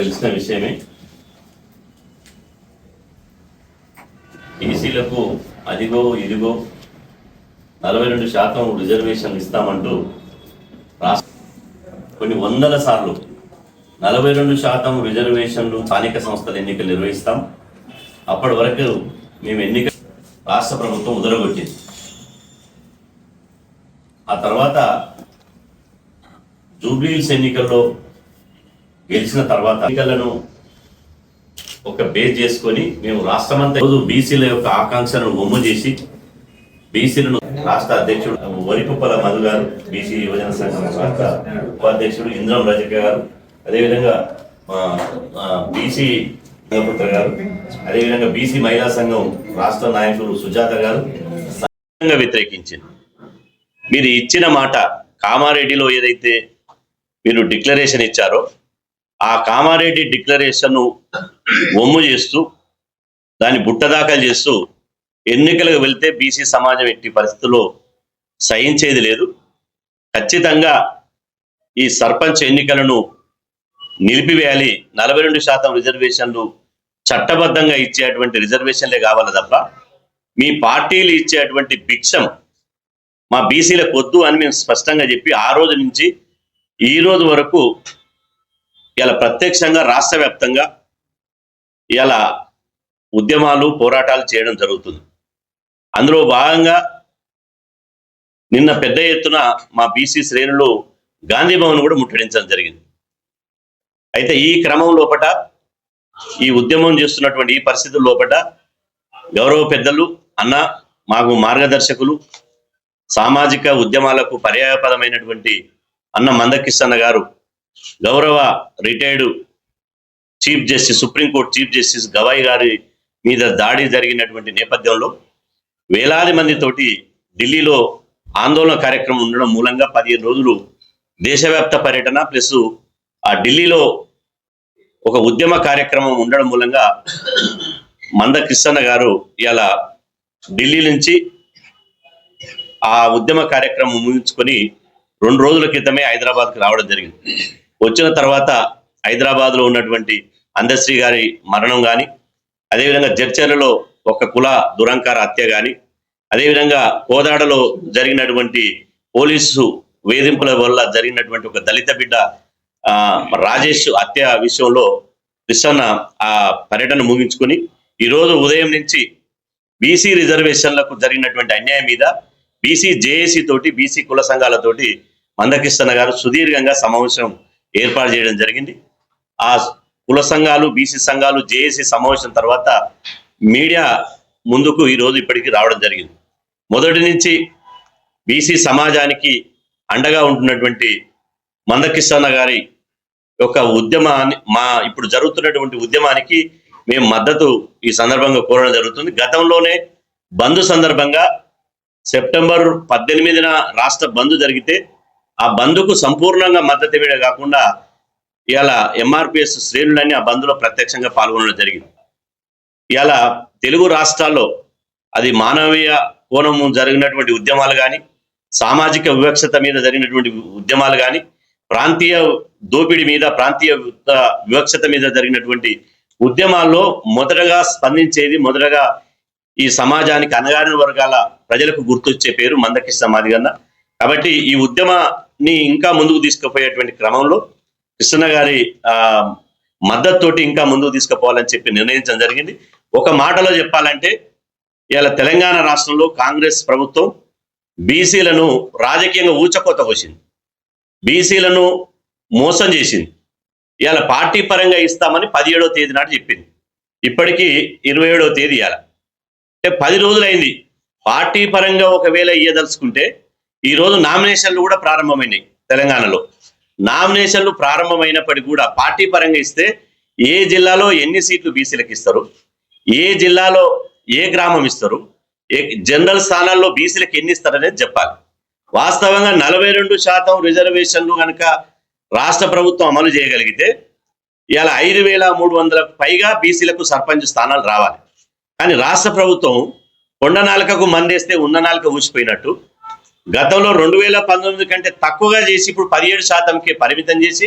తెలిసిన విషయమే. ఈసీలకు అదిగో ఇదిగో నలభై రెండు శాతం రిజర్వేషన్ ఇస్తామంటూ రాష్ట్ర కొన్ని వందల సార్లు నలభై రెండు శాతం రిజర్వేషన్లు స్థానిక సంస్థల ఎన్నికలు నిర్వహిస్తాం. అప్పటి వరకు మేము ఎన్నిక రాష్ట్ర ప్రభుత్వం ఉదరగొట్టింది. ఆ తర్వాత జూబ్లీహిల్స్ ఎన్నికల్లో గెలిచిన తర్వాత ఎన్నికలను ఒక బేస్ చేసుకొని మేము రాష్ట్రమంతా రోజు బీసీల యొక్క ఆకాంక్షలను బొమ్మ చేసి బీసీలను రాష్ట్ర అధ్యక్షుడు వరిపుప్పల మధు గారు బీసీ యువజన సంఘం రాష్ట్ర ఉపాధ్యక్షుడు ఇంద్రం రజక గారు అదేవిధంగా బీసీ పుత్ర గారు అదేవిధంగా బీసీ మహిళా సంఘం రాష్ట్ర నాయకులు సుజాత గారు సంఘంగా వ్యతిరేకించింది. మీరు ఇచ్చిన మాట కామారెడ్డిలో ఏదైతే మీరు డిక్లరేషన్ ఇచ్చారో ఆ కామారెడ్డి డిక్లరేషన్ ఒమ్ము చేస్తూ దాన్ని బుట్టదాఖలు చేస్తూ ఎన్నికలకు వెళ్తే బీసీ సమాజం ఎట్టి పరిస్థితుల్లో సహించేది లేదు. ఖచ్చితంగా ఈ సర్పంచ్ ఎన్నికలను నిలిపివేయాలి. నలభై రెండు శాతం రిజర్వేషన్లు చట్టబద్ధంగా ఇచ్చేటువంటి రిజర్వేషన్లే కావాలి తప్ప మీ పార్టీలు ఇచ్చేటువంటి భిక్షం మా బీసీలకు వద్దు అని మేము స్పష్టంగా చెప్పి ఆ రోజు నుంచి ఈ రోజు వరకు ఇలా ప్రత్యక్షంగా రాష్ట్ర వ్యాప్తంగా ఇలా ఉద్యమాలు పోరాటాలు చేయడం జరుగుతుంది. అందులో భాగంగా నిన్న పెద్ద ఎత్తున మా బీసీ శ్రేణులు గాంధీ భవన్ కూడా ముట్టడించడం జరిగింది. అయితే ఈ క్రమం లోపట ఈ ఉద్యమం చేస్తున్నటువంటి ఈ పరిస్థితుల లోపట గౌరవ పెద్దలు అన్న మాకు మార్గదర్శకులు సామాజిక ఉద్యమాలకు పర్యాయపదమైనటువంటి అన్న మందకిస్తన్న గారు గౌరవ retired chief justice supreme court chief justice Gavai గారి మీద దాడి జరిగినటువంటి నేపథ్యంలో వేలాది మందితోటి ఢిల్లీలో ఆందోళన కార్యక్రమం ఉండడం మూలంగా పదిహేను రోజులు దేశవ్యాప్త పర్యటన ప్లస్ ఆ ఢిల్లీలో ఒక ఉద్యమ కార్యక్రమం ఉండడం మూలంగా మంద కృష్ణన్న గారు ఇలా ఢిల్లీ నుంచి ఆ ఉద్యమ కార్యక్రమం ముగించుకొని రెండు రోజుల క్రితమే హైదరాబాద్కి రావడం జరిగింది. వచ్చిన తర్వాత హైదరాబాద్లో ఉన్నటువంటి అందశ్రీ గారి మరణం కానీ అదేవిధంగా జడ్చర్లలో ఒక కుల దురంకార హత్య కానీ అదేవిధంగా కోదాడలో జరిగినటువంటి పోలీసు వేధింపుల వల్ల జరిగినటువంటి ఒక దళిత బిడ్డ రాజేష్ హత్య విషయంలో విశ్వన్న ఆ పర్యటన ముగించుకుని ఈరోజు ఉదయం నుంచి బీసీ రిజర్వేషన్లకు జరిగినటువంటి అన్యాయం మీద బీసీ జేఏసీ తోటి బీసీ కుల సంఘాలతోటి మందకృష్ణ గారు సుదీర్ఘంగా సమావేశం ఏర్పాటు చేయడం జరిగింది. ఆ కుల సంఘాలు బీసీ సంఘాలు జేఏసీ సమావేశం తర్వాత మీడియా ముందుకు ఈ రోజు ఇప్పటికి రావడం జరిగింది. మొదటి నుంచి బీసీ సమాజానికి అండగా ఉంటున్నటువంటి మందకృష్ణ గారి యొక్క ఉద్యమాన్ని మా ఇప్పుడు జరుగుతున్నటువంటి ఉద్యమానికి మేము మద్దతు ఈ సందర్భంగా కోరడం జరుగుతుంది. గతంలోనే బంద్ సందర్భంగా సెప్టెంబర్ పద్దెనిమిదిన రాష్ట్ర బంద్ జరిగితే ఆ బంద్కు సంపూర్ణంగా మద్దతు ఇవ్వడం కాకుండా ఇవాళ ఎంఆర్పిఎస్ శ్రేణులన్నీ ఆ బంద్లో ప్రత్యక్షంగా పాల్గొనడం జరిగింది. ఇవాళ తెలుగు రాష్ట్రాల్లో అది మానవీయ కోణం జరిగినటువంటి ఉద్యమాలు కానీ సామాజిక వివక్షత మీద జరిగినటువంటి ఉద్యమాలు కానీ ప్రాంతీయ దోపిడీ మీద ప్రాంతీయ వివక్షత మీద జరిగినటువంటి ఉద్యమాల్లో మొదటగా స్పందించేది మొదటగా ఈ సమాజానికి అనగారిన వర్గాల ప్రజలకు గుర్తొచ్చే పేరు మందకృష్ణ మాదిగన్న. కాబట్టి ఈ ఉద్యమ ని ఇంకా ముందుకు తీసుకుపోయేటువంటి క్రమంలో కృష్ణ గారి ఆ మద్దతుతోటి ఇంకా ముందుకు తీసుకుపోవాలని చెప్పి నిర్ణయించడం జరిగింది. ఒక మాటలో చెప్పాలంటే ఇలా తెలంగాణ రాష్ట్రంలో కాంగ్రెస్ ప్రభుత్వం బీసీలను రాజకీయంగా ఊచకోత కోసింది బీసీలను మోసం చేసింది. ఇవాళ పార్టీ పరంగా ఇస్తామని పదిహేడవ తేదీ నాడు చెప్పింది. ఇప్పటికీ ఇరవై ఏడవ తేదీ ఇవాళ. అంటే పది రోజులైంది. పార్టీ పరంగా ఒకవేళ ఇయ్యదలుచుకుంటే ఈ రోజు నామినేషన్లు కూడా ప్రారంభమైనాయి తెలంగాణలో. నామినేషన్లు ప్రారంభమైనప్పటికీ కూడా పార్టీ పరంగా ఇస్తే ఏ జిల్లాలో ఎన్ని సీట్లు బీసీలకు ఇస్తారు? ఏ జిల్లాలో ఏ గ్రామం ఇస్తారు? ఏ జనరల్ స్థానాల్లో బీసీలకు ఎన్ని ఇస్తారనేది చెప్పాలి. వాస్తవంగా నలభై రెండు శాతం రిజర్వేషన్లు కనుక రాష్ట్ర ప్రభుత్వం అమలు చేయగలిగితే ఇలా ఐదు వేల మూడు వందలకు పైగా బీసీలకు సర్పంచ్ స్థానాలు రావాలి. కానీ రాష్ట్ర ప్రభుత్వం కొండ నాలుకకు మందేస్తే ఉన్న నాలుక ఊసిపోయినట్టు గతంలో రెండు వేల పంతొమ్మిది కంటే తక్కువగా చేసి ఇప్పుడు పదిహేడు శాతంకి పరిమితం చేసి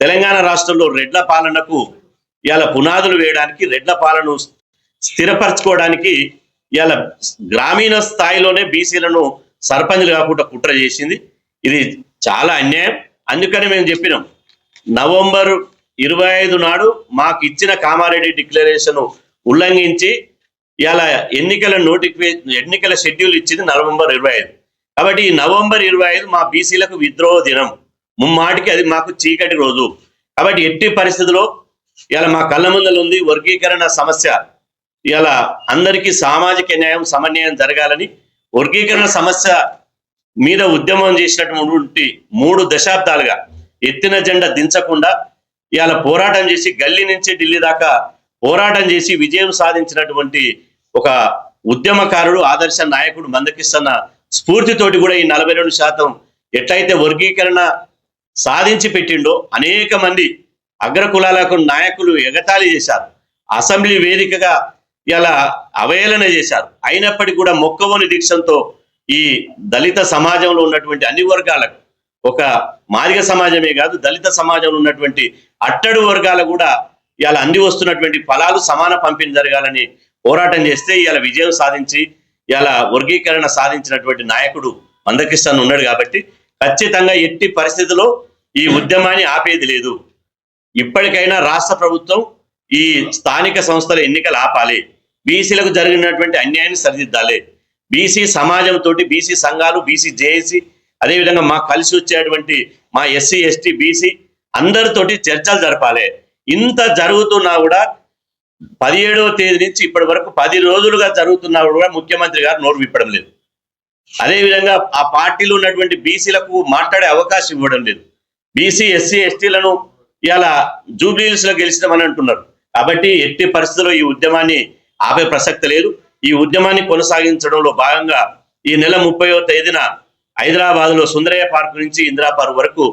తెలంగాణ రాష్ట్రంలో రెడ్ల పాలనకు ఇవాళ పునాదులు వేయడానికి రెడ్ల పాలన స్థిరపరచుకోవడానికి ఇవాళ గ్రామీణ స్థాయిలోనే బీసీలను సర్పంచ్లు కాకుండా కుట్ర చేసింది. ఇది చాలా అన్యాయం. అందుకని మేము చెప్పినాం నవంబర్ ఇరవై ఐదు నాడు మాకు ఇచ్చిన కామారెడ్డి డిక్లరేషన్ ఉల్లంఘించి ఇవాళ ఎన్నికల నోటిఫికే ఎన్నికల షెడ్యూల్ ఇచ్చింది నవంబర్ ఇరవై ఐదు. కాబట్టి ఈ నవంబర్ ఇరవై ఐదు మా బీసీలకు విద్రోహ దినం. ముమ్మాటికి అది మాకు చీకటి రోజు. కాబట్టి ఎట్టి పరిస్థితుల్లో ఇలా మా కళ్ళ ముందలు ఉంది. వర్గీకరణ సమస్య. ఇలా అందరికీ సామాజిక న్యాయం సమన్వయం జరగాలని వర్గీకరణ సమస్య మీద ఉద్యమం చేసినటువంటి మూడు దశాబ్దాలుగా ఎత్తిన జెండా దించకుండా ఇవాళ పోరాటం చేసి గల్లీ నుంచి ఢిల్లీ దాకా పోరాటం చేసి విజయం సాధించినటువంటి ఒక ఉద్యమకారుడు ఆదర్శ నాయకుడు మందకిస్తున్న స్ఫూర్తితోటి కూడా ఈ నలభై రెండు శాతం ఎట్లయితే వర్గీకరణ సాధించి పెట్టిండో అనేక మంది అగ్రకులాలకు నాయకులు ఎగతాళి చేశారు. అసెంబ్లీ వేదికగా ఇలా అవహేళన చేశారు. అయినప్పటికీ కూడా మొక్కవోని దీక్షంతో ఈ దళిత సమాజంలో ఉన్నటువంటి అన్ని వర్గాలకు ఒక మార్గ సమాజమే కాదు దళిత సమాజంలో ఉన్నటువంటి అట్టడు వర్గాలు కూడా ఇలా అంది వస్తున్నటువంటి ఫలాలు సమాన పంపిణీ జరగాలని పోరాటం చేస్తే ఇలా విజయం సాధించి ఇలా వర్గీకరణ సాధించినటువంటి నాయకుడు మందకృష్ణ ఉన్నాడు కాబట్టి ఖచ్చితంగా ఎట్టి పరిస్థితిలో ఈ ఉద్యమాన్ని ఆపేది లేదు. ఇప్పటికైనా రాష్ట్ర ప్రభుత్వం ఈ స్థానిక సంస్థల ఎన్నికలు ఆపాలి. బీసీలకు జరిగినటువంటి అన్యాయాన్ని సరిదిద్దాలి. బీసీ సమాజంతో బీసీ సంఘాలు బీసీ జేఏసీ అదేవిధంగా మా కలిసి వచ్చేటువంటి మా ఎస్సీ ఎస్టీ బీసీ అందరితోటి చర్చలు జరపాలి. ఇంత జరుగుతున్నా కూడా పదిహేడవ తేదీ నుంచి ఇప్పటి వరకు పది రోజులుగా జరుగుతున్నా కూడా ముఖ్యమంత్రి గారు నోరు విప్పడం లేదు. అదేవిధంగా ఆ పార్టీలో ఉన్నటువంటి బీసీలకు మాట్లాడే అవకాశం ఇవ్వడం లేదు. బీసీ ఎస్సీ ఎస్టీలను ఇలా జూబ్లీహిల్స్లో గెలిచినామని అంటున్నారు. కాబట్టి ఎట్టి పరిస్థితుల్లో ఈ ఉద్యమాన్ని ఆపే ప్రసక్తి లేదు. ఈ ఉద్యమాన్ని కొనసాగించడంలో భాగంగా ఈ నెల ముప్పైవ తేదీన హైదరాబాద్లో సుందరయ్య పార్క్ నుంచి ఇందిరా పార్క్ వరకు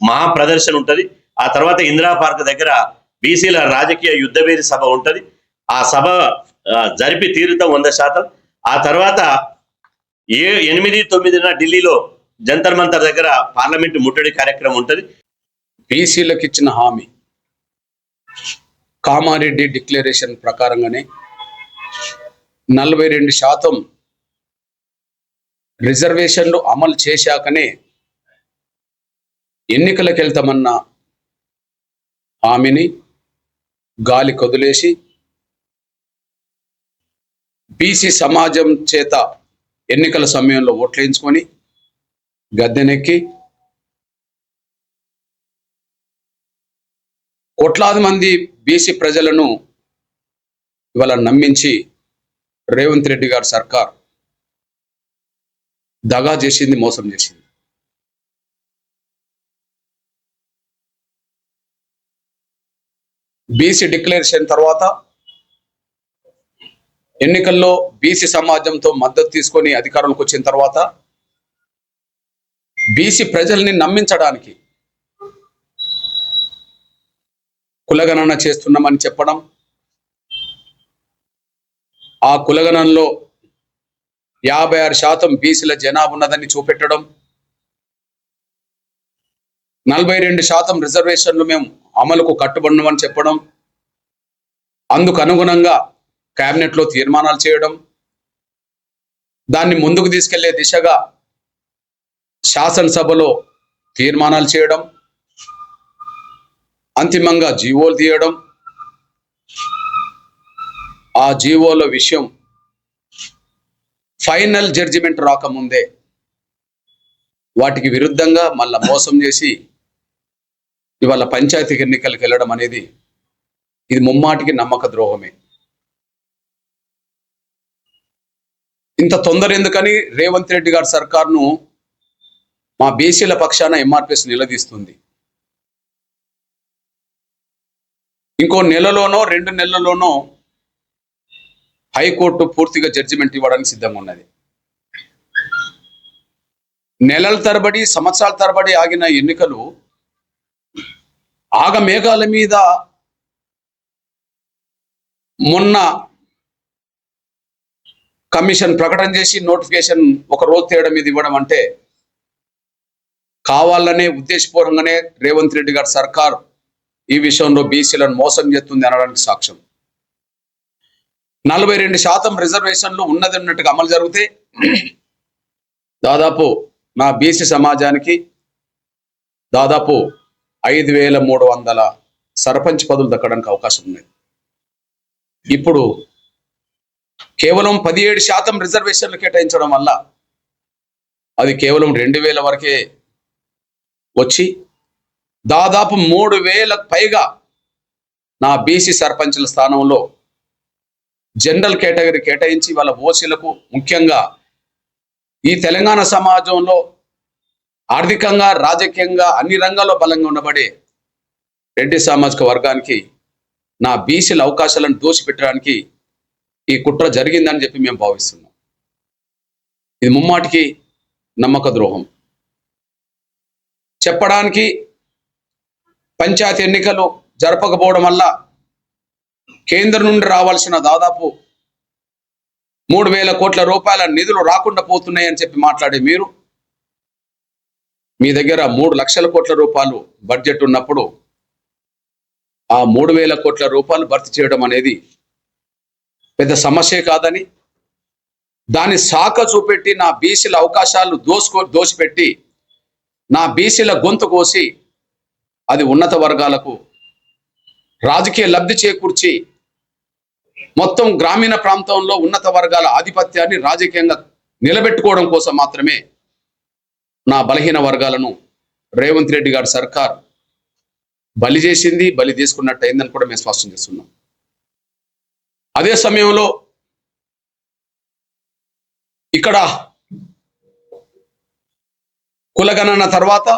మహా ప్రదర్శన ఉంటుంది. ఆ తర్వాత ఇందిరా పార్క్ దగ్గర బీసీల రాజకీయ యుద్ధవేది సభ ఉంటుంది. ఆ సభ జరిపి తీరుతాం వంద శాతం. ఆ తర్వాత ఏ ఎనిమిది తొమ్మిదిన ఢిల్లీలో జంతర్ మంతర్ దగ్గర పార్లమెంట్ ముట్టడి కార్యక్రమం ఉంటుంది. బీసీలకు ఇచ్చిన హామీ కామారెడ్డి డిక్లరేషన్ ప్రకారంగానే నలభై రెండు శాతం రిజర్వేషన్లు అమలు చేశాకనే ఎన్నికలకు వెళ్తామన్న హామీని గాలి కదిలేసి బీసీ సమాజం చేత ఎన్నికల సమయంలో ఓట్లేయించుకొని గద్దెనెక్కి కోట్లాది మంది బీసీ ప్రజలను ఇవాళ నమ్మించి రేవంత్ రెడ్డి గారి సర్కార్ దగా చేసింది మోసం చేసింది. బీసీ డిక్లరేషన్ తర్వాత ఎన్నికల్లో బీసీ సమాజంతో మద్దతు తీసుకొని అధికారంలోకి వచ్చిన తర్వాత బీసీ ప్రజల్ని నమ్మించడానికి కులగణన చేస్తున్నామని చెప్పడం ఆ కులగణనలో యాభై ఆరు శాతం బీసీల జనాభా ఉన్నదని చూపెట్టడం నలభై రెండు శాతం రిజర్వేషన్లు మేము అమలుకు కట్టుబడినామని చెప్పడం అందుకు అనుగుణంగా క్యాబినెట్లో తీర్మానాలు చేయడం దాన్ని ముందుకు తీసుకెళ్ళే దిశగా శాసనసభలో తీర్మానాలు చేయడం అంతిమంగా జీవోలు తీయడం ఆ జీవోల విషయం ఫైనల్ జడ్జిమెంట్ రాకముందే వాటికి విరుద్ధంగా మళ్ళా మోసం చేసి ఇవాళ పంచాయతీ ఎన్నికలకు వెళ్ళడం అనేది ఇది ముమ్మాటికి నమ్మక ద్రోహమే. ఇంత తొందర ఎందుకని రేవంత్ రెడ్డి గారి సర్కార్ను మా బీసీల పక్షాన ఎంఆర్పిఎస్ నిలదీస్తుంది. ఇంకో నెలలోనో రెండు నెలల్లోనో హైకోర్టు పూర్తిగా జడ్జిమెంట్ ఇవ్వడానికి సిద్ధంగా ఉన్నది నెలల తరబడి సంవత్సరాల తరబడి ఆగిన ఎన్నికలు ఆగ మేఘాల మీద మొన్న కమిషన్ ప్రకటన చేసి నోటిఫికేషన్ ఒక రోజు తేయడం మీద ఇవ్వడం అంటే కావాలనే ఉద్దేశపూర్వకంగానే రేవంత్ రెడ్డి గారి సర్కార్ ఈ విషయంలో బీసీలను మోసం చేస్తుంది అనడానికి సాక్ష్యం. నలభై రెండు శాతం రిజర్వేషన్లు ఉన్నది ఉన్నట్టుగా అమలు జరిగితే దాదాపు నా బీసీ సమాజానికి దాదాపు ఐదు వేల మూడు వందల సర్పంచ్ పదవులు దక్కడానికి అవకాశం ఉంది ఇప్పుడు కేవలం పదిహేడు శాతం రిజర్వేషన్లు కేటాయించడం వల్ల అది కేవలం రెండు వేల వరకే వచ్చి దాదాపు మూడు వేల పైగా నా బీసీ సర్పంచ్ల స్థానంలో జనరల్ కేటగిరీ కేటాయించి వాళ్ళ ఓసీలకు ముఖ్యంగా ఈ తెలంగాణ సమాజంలో ఆర్థికంగా రాజకీయంగా అన్ని రంగాల్లో బలంగా ఉండబడే రెడ్డి సామాజిక వర్గానికి నా బీసీల అవకాశాలను దోషిపెట్టడానికి ఈ కుట్ర జరిగిందని చెప్పి మేము భావిస్తున్నాం. ఇది ముమ్మాటికి నమ్మక ద్రోహం. చెప్పడానికి పంచాయతీ ఎన్నికలు జరపకపోవడం వల్ల కేంద్రం నుండి రావాల్సిన దాదాపు మూడు వేల కోట్ల రూపాయల నిధులు రాకుండా పోతున్నాయని చెప్పి మాట్లాడే మీరు మీ దగ్గర మూడు లక్షల కోట్ల రూపాయలు బడ్జెట్ ఉన్నప్పుడు ఆ మూడు వేల కోట్ల రూపాయలు భర్తీ చేయడం అనేది పెద్ద సమస్యే కాదని దాని శాఖ చూపెట్టి నా బీసీల అవకాశాలు దోసుకో దోసిపెట్టి నా బీసీల గొంతు కోసి అది ఉన్నత వర్గాలకు రాజకీయ లబ్ధి చేకూర్చి మొత్తం గ్రామీణ ప్రాంతంలో ఉన్నత వర్గాల ఆధిపత్యాన్ని రాజకీయంగా నిలబెట్టుకోవడం కోసం మాత్రమే నా బలహీన వర్గాలను రేవంత్ రెడ్డి గారి సర్కార్ బలి చేసింది బలి తీసుకున్నట్టు అయిందని కూడా మేము స్పష్టం చేస్తున్నాం. అదే సమయంలో ఇక్కడ కులగణన తర్వాత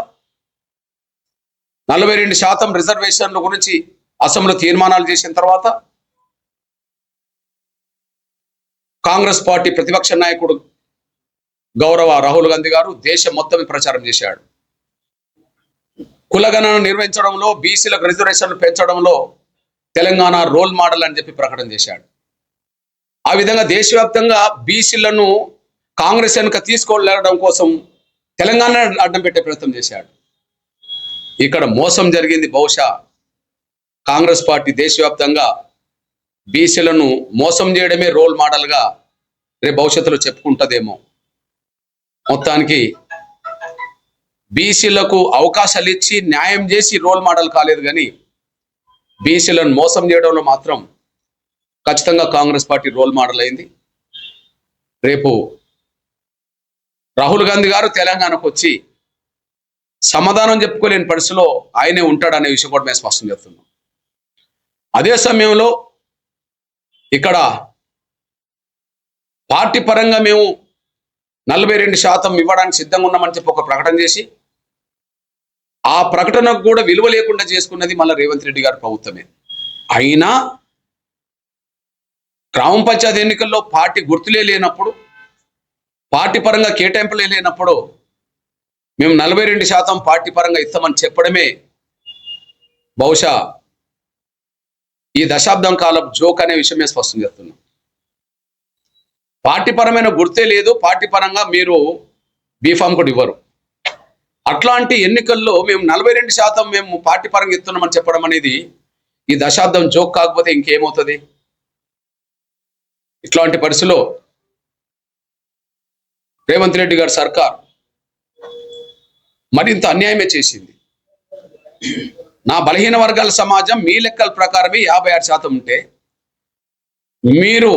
నలభై రెండు శాతం రిజర్వేషన్ల గురించి అసెంబ్లీ తీర్మానాలు చేసిన తర్వాత కాంగ్రెస్ పార్టీ ప్రతిపక్ష నాయకుడు గౌరవ రాహుల్ గాంధీ గారు దేశం మొత్తం ప్రచారం చేశాడు. కులగణను నిర్వహించడంలో బీసీలకు రిజర్వేషన్లు పెంచడంలో తెలంగాణ రోల్ మోడల్ అని చెప్పి ప్రకటన చేశాడు. ఆ విధంగా దేశవ్యాప్తంగా బీసీలను కాంగ్రెస్ వెనుక తీసుకెళ్ళడం కోసం తెలంగాణ అడ్డం పెట్టే ప్రయత్నం చేశాడు. ఇక్కడ మోసం జరిగింది బహుశా కాంగ్రెస్ పార్టీ దేశవ్యాప్తంగా బీసీలను మోసం చేయడమే రోల్ మోడల్గా రేపు భవిష్యత్తులో చెప్పుకుంటుందేమో. మొత్తానికి బీసీలకు అవకాశాలు ఇచ్చి న్యాయం చేసి రోల్ మోడల్ కాలేదు కానీ బీసీలను మోసం చేయడంలో మాత్రం ఖచ్చితంగా కాంగ్రెస్ పార్టీ రోల్ మోడల్ అయింది. రేపు రాహుల్ గాంధీ గారు తెలంగాణకు వచ్చి సమాధానం చెప్పుకోలేని పరిస్థితిలో ఆయనే ఉంటాడనే విషయం కూడా మేము స్పష్టం చేస్తున్నాం. అదే సమయంలో ఇక్కడ పార్టీ పరంగా మేము నలభై రెండు శాతం ఇవ్వడానికి సిద్ధంగా ఉన్నామని చెప్పి ఒక ప్రకటన చేసి ఆ ప్రకటనకు కూడా విలువ లేకుండా చేసుకున్నది మళ్ళీ రేవంత్ రెడ్డి గారి ప్రభుత్వమే. అయినా గ్రామ పంచాయతీ ఎన్నికల్లో పార్టీ గుర్తులే లేనప్పుడు పార్టీ పరంగా కేటాయింపులే లేనప్పుడు మేము నలభై రెండు శాతం పార్టీ పరంగా ఇస్తామని చెప్పడమే బహుశా ఈ దశాబ్దం కాలం జోక్ అనే విషయమే స్పష్టం చేస్తున్నాం పార్టీపరమైన గుర్తే లేదు పార్టీ పరంగా మీరు బీఫామ్ కూడా ఇవ్వరు. అట్లాంటి ఎన్నికల్లో మేము నలభై రెండు శాతం మేము పార్టీ పరంగా ఇస్తున్నామని చెప్పడం అనేది ఈ దశాబ్దం జోక్ కాకపోతే ఇంకేమవుతుంది? ఇట్లాంటి పరిస్థితిలో రేవంత్ రెడ్డి గారి సర్కార్ మరింత అన్యాయమే చేసింది. నా బలహీన వర్గాల సమాజం మీ లెక్కల ప్రకారమే యాభై ఆరు శాతం ఉంటే మీరు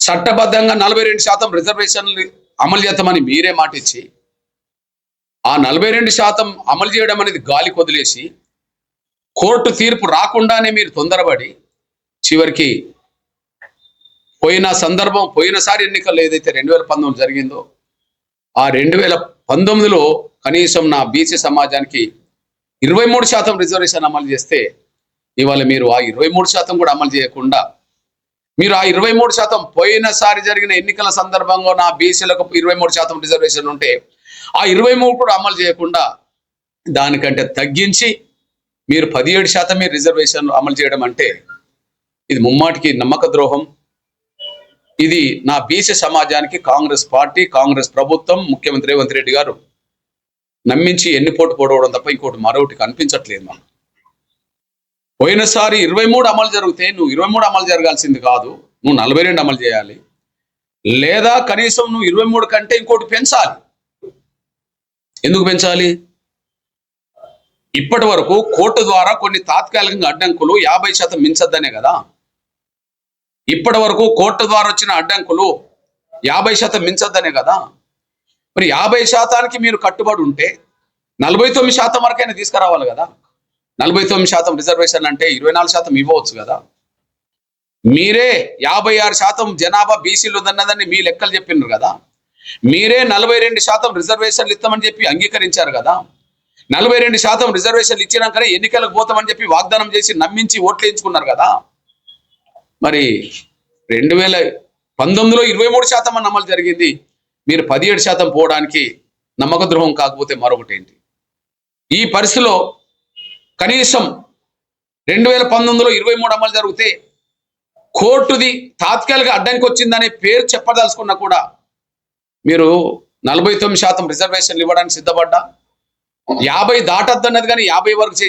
చట్టబద్ధంగా నలభై రెండు శాతం రిజర్వేషన్లు అమలు చేస్తామని మీరే మాటిచ్చి ఆ నలభై రెండు శాతం అమలు చేయడం అనేది గాలి కొదిలేసి కోర్టు తీర్పు రాకుండానే మీరు తొందరపడి చివరికి పోయిన సందర్భం పోయినసారి ఎన్నికల్లో ఏదైతే రెండు వేల పంతొమ్మిది జరిగిందో ఆ రెండు వేల పంతొమ్మిదిలో కనీసం నా బీసీ సమాజానికి ఇరవై మూడు శాతం రిజర్వేషన్ అమలు చేస్తే ఇవాళ మీరు ఆ ఇరవై మూడు శాతం కూడా అమలు చేయకుండా మీరు ఆ ఇరవై మూడు శాతం పోయినసారి జరిగిన ఎన్నికల సందర్భంగా నా బీసీలకు ఇరవై మూడు శాతం రిజర్వేషన్ ఉంటే ఆ ఇరవై మూడు కూడా అమలు చేయకుండా దానికంటే తగ్గించి మీరు పదిహేడు శాతమే రిజర్వేషన్ అమలు చేయడం అంటే ఇది ముమ్మాటికి నమ్మక ద్రోహం. ఇది నా బీసీ సమాజానికి కాంగ్రెస్ పార్టీ కాంగ్రెస్ ప్రభుత్వం ముఖ్యమంత్రి రేవంత్ రెడ్డి గారు నమ్మించి ఎన్ని పోటు పోడవడం తప్ప ఇంకోటి మరొకటి కనిపించట్లేదు మనం పోయినసారి ఇరవై మూడు అమలు జరిగితే నువ్వు ఇరవై మూడు అమలు జరగాల్సింది కాదు నువ్వు నలభై రెండు అమలు చేయాలి. లేదా కనీసం నువ్వు ఇరవై మూడు కంటే ఇంకోటి పెంచాలి. ఎందుకు పెంచాలి? ఇప్పటి వరకు కోర్టు ద్వారా కొన్ని తాత్కాలికంగా అడ్డంకులు యాభై శాతం మించద్దనే కదా. ఇప్పటి వరకు కోర్టు ద్వారా వచ్చిన అడ్డంకులు యాభై శాతం మించద్దనే కదా. మరి యాభై శాతానికి మీరు కట్టుబడి ఉంటే నలభై తొమ్మిది శాతం వరకైనా తీసుకురావాలి కదా. నలభై తొమ్మిది శాతం రిజర్వేషన్ అంటే ఇరవై నాలుగు శాతం ఇవ్వవచ్చు కదా. మీరే యాభై ఆరు శాతం జనాభా బీసీలు ఉందన్నదని మీ లెక్కలు చెప్పినారు కదా. మీరే నలభై రెండు శాతం రిజర్వేషన్లు ఇస్తామని చెప్పి అంగీకరించారు కదా. నలభై రెండు శాతం రిజర్వేషన్లు ఇచ్చినాకనే ఎన్నికలకు పోతామని చెప్పి వాగ్దానం చేసి నమ్మించి ఓట్లు వేయించుకున్నారు కదా. మరి రెండు వేల పంతొమ్మిదిలో ఇరవై మూడు శాతం అన్న అమలు జరిగింది. మీరు పదిహేడు శాతం పోవడానికి నమ్మక ద్రోహం కాకపోతే మరొకటి ఏంటి ఈ పరిస్థితిలో కనీసం రెండు వేల పంతొమ్మిదిలో ఇరవై మూడు అమలు జరిగితే కోర్టుది తాత్కాలిక అడ్డానికి వచ్చిందనే పేరు చెప్పదలుచుకున్నా కూడా మీరు నలభై తొమ్మిది శాతం రిజర్వేషన్లు ఇవ్వడానికి సిద్ధపడ్డా? యాభై దాటద్దన్నది కానీ యాభై వరకు చేసి